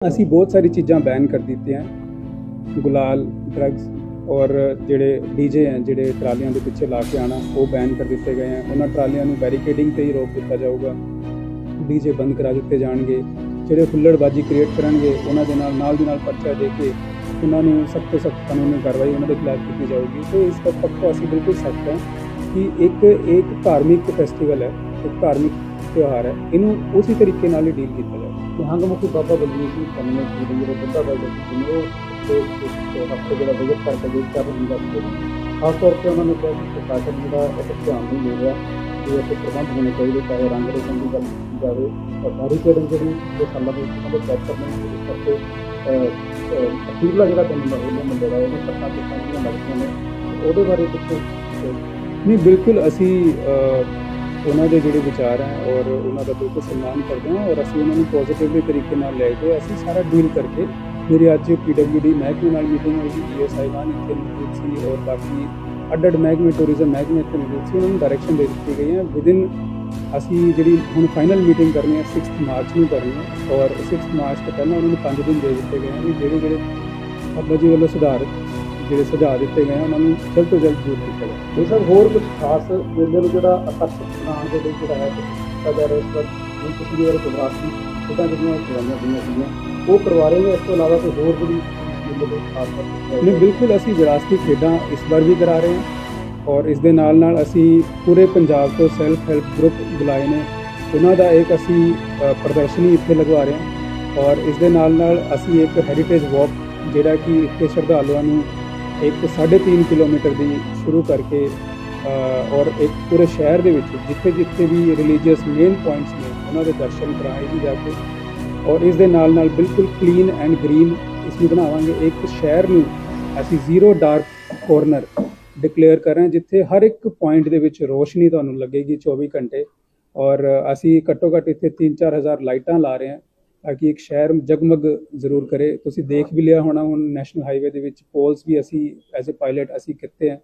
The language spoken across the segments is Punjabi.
ਅਸੀਂ ਬਹੁਤ ਸਾਰੀ ਚੀਜ਼ਾਂ ਬੈਨ ਕਰ ਦਿੱਤੀਆਂ। ਗੁਲਾਲ ਡਰੱਗਸ ਔਰ ਜਿਹੜੇ ਡੀਜੇ ਹੈ, ਜਿਹੜੇ ਟਰਾਲੀਆਂ ਦੇ ਪਿੱਛੇ ਲਾ ਕੇ ਆਣਾ ਉਹ ਬੈਨ ਕਰ ਦਿੱਤੇ ਗਏ ਹਨ ਉਹਨਾਂ ਟਰਾਲੀਆਂ ਨੂੰ ਬੈਰੀਕੇਡਿੰਗ ਤੇ ਹੀ ਰੋਕ ਦਿੱਤਾ ਜਾਊਗਾ। ਡੀਜੇ ਬੰਦ ਕਰਾ ਦਿੱਤੇ ਜਾਣਗੇ। ਜਿਹੜੇ ਹੁੱਲੜਬਾਜੀ ਕ੍ਰੀਏਟ ਕਰਨਗੇ, ਉਹਨਾਂ ਦੇ ਨਾਲ ਨਾਲ ਦੀ ਨਾਲ ਪਰਚਾ ਦੇ ਕੇ ਉਹਨਾਂ ਨੂੰ ਸਖਤ ਤੋਂ ਸਖਤ ਕਾਨੂੰਨੀ ਕਾਰਵਾਈ ਉਹਨਾਂ ਦੇ ਖਿਲਾਫ ਕੀਤੀ ਜਾਊਗੀ। ਤੇ ਇਸ ਦਾ ਪੱਕਾ ਅਸੀਂ ਬਿਲਕੁਲ ਸਖਤ ਹੈ ਕਿ ਇੱਕ ਇੱਕ ਧਾਰਮਿਕ ਫੈਸਟੀਵਲ ਹੈ। ਇੱਕ ਧਾਰਮਿਕ ਤਿਉਹਾਰ ਹੈ ਇਹਨੂੰ ਉਸੇ ਤਰੀਕੇ ਨਾਲ ਹੀ ਡੀਲ ਕੀਤਾ ਜਾਏ ਨਿਹੰਗ ਮੁਖੀ ਬਾਬਾ ਬਲਵੀਰ ਸਿੰਘ ਕੰਨੇ ਜੀ ਦੇ ਜਿਹੜੇ ਬੁੱਢਾ ਬਾਈ ਦੇ ਜੀ ਉਹ ਹਫ਼ਤੇ ਜਿਹੜਾ ਵਿਜ਼ਿਟ ਕਰਕੇ ਦੇਖ ਕਰ ਰਹੇ ਨੇ ਖਾਸ ਤੌਰ ਤੇ ਉਹਨਾਂ ਨੇ ਕਿਹਾ ਕਿ ਪ੍ਰਸ਼ਾਸਨ ਜਿਹੜਾ ਇਹ ਧਿਆਨ ਨਹੀਂ ਦੇ ਰਿਹਾ ਕਿ ਇਹ ਪ੍ਰਬੰਧ ਹੋਣੇ ਚਾਹੀਦੇ ਚਾਹੇ ਰੰਗ ਰੋਗਨ ਦੀ ਗੱਲ ਕੀਤੀ ਜਾਵੇ ਔਰ ਬੈਰੀਕੇਡਿੰਗ ਜਿਹੜੀ ਜੋ ਸਾਲਾਂ ਦੇ ਉਹਨਾਂ ਦੇ ਪ੍ਰੈਸ਼ਰ ਨੇ ਇਸ ਕਰਕੇ ਅਖੀਰਲਾ ਜਿਹੜਾ ਦਿਨ ਹੁੰਦਾ ਮੁੰਡੇ ਦਾ ਉਹਨੇ ਸੱਤਾਂ ਤੇ ਪੰਜੀਆਂ ਲੱਗਦੀਆਂ ਨੇ। ਉਹਦੇ ਬਾਰੇ ਕੁਝ ਨਹੀਂ ਬਿਲਕੁਲ ਅਸੀਂ ਅ, ਉਹਨਾਂ ਦੇ ਜਿਹੜੇ ਵਿਚਾਰ ਹੈ ਔਰ ਉਹਨਾਂ ਦਾ ਬਿਲਕੁਲ ਸਨਮਾਨ ਕਰਦੇ ਹਾਂ ਔਰ ਅਸੀਂ ਉਹਨਾਂ ਨੂੰ ਪੋਜ਼ਿਟਿਵਲੀ ਤਰੀਕੇ ਨਾਲ ਲੈ ਕੇ ਅਸੀਂ ਸਾਰਾ ਡੀਲ ਕਰਕੇ ਮੇਰੀ ਅੱਜ ਪੀਡਬਲਯੂਡੀ ਮਹਿਕਮੇ ਨਾਲ ਮੀਟਿੰਗ ਹੋਈ ਸੀ ਈਓ ਸਾਹਿਬਾਨ ਇੱਥੇ ਮੌਜੂਦ ਸੀ ਔਰ ਬਾਕੀ ਅੱਡ-ਅੱਡ ਮਹਿਕਮੇ ਟੂਰਿਜ਼ਮ ਮਹਿਕਮੇ ਇੱਥੇ ਮੌਜੂਦ ਸੀ, ਉਹਨਾਂ ਨੂੰ ਡਾਇਰੈਕਸ਼ਨ ਦੇ ਦਿੱਤੀ ਗਈ ਹੈ। ਵਿਦਿਨ ਅਸੀਂ ਜਿਹੜੀ ਹੁਣ ਫਾਈਨਲ ਮੀਟਿੰਗ ਕਰਨੀ ਹੈ 6th ਮਾਰਚ ਨੂੰ ਕਰਨੀ ਹੈ ਔਰ 6th ਮਾਰਚ ਤੋਂ ਪਹਿਲਾਂ ਉਹਨਾਂ ਨੂੰ 5 ਦਿਨ ਦੇ ਦਿੱਤੇ ਗਏ ਹਨ। ਜਿਹੜੇ ਜਿਹੜੇ ਬਾਬਾ ਜੀ ਵੱਲੋਂ ਸੁਧਾਰ ਜਿਹੜੇ ਸੁਝਾਅ ਦਿੱਤੇ ਗਏ ਹਨ, ਉਹਨਾਂ ਨੂੰ ਜਲਦ ਤੋਂ ਜਲਦ ਦੂਰ ਕੀਤਾ ਜਾਵੇ। ਇਹ ਸਭ ਹੋਰ ਕੁਝ ਖਾਸ ਮੇਲੇ ਨੂੰ ਜਿਹੜਾ ਆਕਰਸ਼ਕ ਬਣਾਉਣ ਦੇ ਲਈ ਜਿਹੜਾ ਹੈ ਰਿਹਾ ਇਸ ਵਾਰ ਹੁਣ ਪਿਛਲੀ ਵਾਰ ਗੁਜਰਾਤ ਦੀ ਖੇਡਾਂ ਜਿਹੜੀਆਂ ਕਰਵਾਈਆਂ ਗਈਆਂ ਸੀਗੀਆਂ ਉਹ ਕਰਵਾ ਰਹੇ ਨੇ ਇਸ ਤੋਂ ਇਲਾਵਾ ਕੋਈ ਹੋਰ ਜਿਹੜੀ ਨਹੀਂ ਬਿਲਕੁਲ ਅਸੀਂ ਵਿਰਾਸਤੀ ਖੇਡਾਂ ਇਸ ਵਾਰ ਵੀ ਕਰਾ ਰਹੇ ਹਾਂ ਔਰ ਇਸ ਦੇ ਨਾਲ ਨਾਲ ਅਸੀਂ ਪੂਰੇ ਪੰਜਾਬ ਤੋਂ ਸੈਲਫ ਹੈਲਪ ਗਰੁੱਪ ਬੁਲਾਏ ਨੇ। ਉਹਨਾਂ ਦਾ ਇੱਕ ਅਸੀਂ ਪ੍ਰਦਰਸ਼ਨੀ ਇੱਥੇ ਲਗਵਾ ਰਹੇ ਹਾਂ ਔਰ ਇਸ ਦੇ ਨਾਲ ਨਾਲ ਅਸੀਂ ਇੱਕ ਹੈਰੀਟੇਜ ਵਾਕ ਜਿਹੜਾ ਕਿ ਇੱਥੇ ਸ਼ਰਧਾਲੂਆਂ ਨੂੰ ਇੱਕ 3.5 ਕਿਲੋਮੀਟਰ ਦੀ ਸ਼ੁਰੂ ਕਰਕੇ ਔਰ ਇੱਕ ਪੂਰੇ ਸ਼ਹਿਰ ਦੇ ਵਿੱਚ, ਜਿੱਥੇ ਜਿੱਥੇ ਵੀ ਰਿਲੀਜੀਅਸ ਮੇਨ ਪੁਆਇੰਟਸ ਨੇ, ਉਹਨਾਂ ਦੇ ਦਰਸ਼ਨ ਕਰਾਏ ਜੀ ਜਾ ਕੇ। ਔਰ ਇਸ ਦੇ ਨਾਲ ਨਾਲ ਬਿਲਕੁਲ ਕਲੀਨ ਐਂਡ ਗ੍ਰੀਨ ਇਸ ਨੂੰ ਬਣਾਵਾਂਗੇ। ਇੱਕ ਸ਼ਹਿਰ ਨੂੰ ਅਸੀਂ ਜ਼ੀਰੋ ਡਾਰਕ ਕੋਰਨਰ ਡਿਕਲੇਅਰ ਕਰ ਰਹੇ ਹਾਂ, ਜਿੱਥੇ ਹਰ ਇੱਕ ਪੁਆਇੰਟ ਦੇ ਵਿੱਚ ਰੋਸ਼ਨੀ ਤੁਹਾਨੂੰ ਲੱਗੇਗੀ 24 ਘੰਟੇ। ਔਰ ਅਸੀਂ ਘੱਟੋ ਘੱਟ ਇੱਥੇ 3-4 ਹਜ਼ਾਰ ਲਾਈਟਾਂ ਲਾ ਰਹੇ ਹਾਂ। ਤਾਂ ਕਿ ਇੱਕ ਸ਼ਹਿਰ ਜਗਮਗ ਜ਼ਰੂਰ ਕਰੇ। ਤੁਸੀਂ ਦੇਖ ਵੀ ਲਿਆ ਹੋਣਾ, ਹੁਣ ਨੈਸ਼ਨਲ ਹਾਈਵੇ ਦੇ ਵਿੱਚ ਪੋਲਸ ਵੀ ਅਸੀਂ ਐਜ਼ ਅ ਪਾਇਲਟ ਅਸੀਂ ਕੀਤੇ ਆ।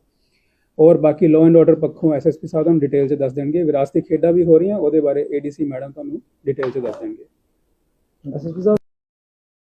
ਔਰ ਬਾਕੀ ਲਾਅ ਐਂਡ ਆਰਡਰ ਪੱਖੋਂ ਐਸਐਸਪੀ ਸਾਹਿਬ ਤੁਹਾਨੂੰ ਡਿਟੇਲ 'ਚ ਦੱਸ ਦੇਣਗੇ। ਵਿਰਾਸਤੀ ਖੇਡਾਂ ਵੀ ਹੋ ਰਹੀਆਂ, ਉਹਦੇ ਬਾਰੇ ਏਡੀਸੀ ਮੈਡਮ ਤੁਹਾਨੂੰ ਡਿਟੇਲ 'ਚ ਦੱਸ ਦੇਣਗੇ। ਐਸਐਸਪੀ ਸਾਹਿਬ